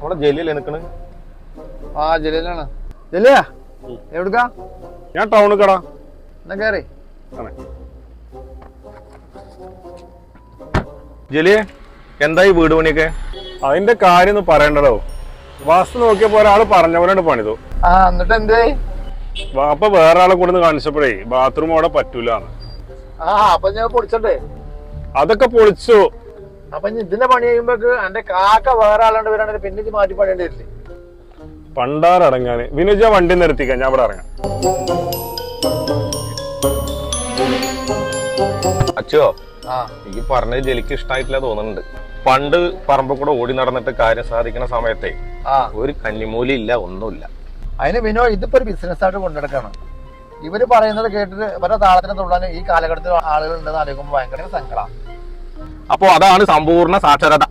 അവിടെ ജലിയല്ലേ നിക്കണ്? ആ ജലീലാണ് ജലിയാ എവിടുക്കാ? ഞാൻ ടൗണിൽ കടാ എന്നാ കേറി. ജലിയെ എന്തായി വീട് പണിയൊക്കെ? അതിന്റെ കാര്യം ഒന്നും പറയണ്ടല്ലോ വാസ്തു നോക്കിയപ്പോ ഒരാൾ പറഞ്ഞ പോലെ പണിതു. ആ എന്നിട്ട് എന്തേ? അപ്പൊ വേറെ ആളെ കൊണ്ടുവന്ന് കാണിച്ചപ്പോഴേ ബാത്റൂം അവിടെ പറ്റൂല ആ അപ്പൊ ഞാൻ പൊടിച്ചണ്ടേ അതൊക്കെ പൊളിച്ചു. അപ്പൊ ഇതിന്റെ പണി ചെയ്യുമ്പോക്ക് എന്റെ കാക്ക വേറെ ആളുണ്ട് വരാണെങ്കിൽ പിന്നെ ഇത് മാറ്റി പണിയേണ്ടി വരില്ലേ? പണ്ടാറടങ്ങാന്. വിനുജ വണ്ടി നിർത്തിക്കാൻ ഞാൻ ഇവിടെ ഇറങ്ങാം. അച്ചോ ആ. ഈ പറഞ്ഞത് ജലിക്ക് ഇഷ്ടമായിട്ടില്ല തോന്നുന്നുണ്ട്. പണ്ട് പറമ്പ് കൂടെ ഓടി നടന്നിട്ട് കാര്യം സാധിക്കുന്ന സമയത്തെ ആ. ഒരു കന്നിമൂലി ഇല്ല ഒന്നുമില്ല. അതിന് വിനോ ഇതിപ്പോ ഒരു ബിസിനസ് ആയിട്ട് കൊണ്ടെടുക്കാണ്. ഇവർ പറയുന്നത് കേട്ടിട്ട് ഇവരുടെ താളത്തിന് തുള്ളാൻ ഈ കാലഘട്ടത്തിൽ ആളുകൾ ഉണ്ടെന്ന് ആലോചിക്കുമ്പോൾ ഭയങ്കര സങ്കടം. അപ്പോ അതാണ് സമ്പൂർണ സാക്ഷരത.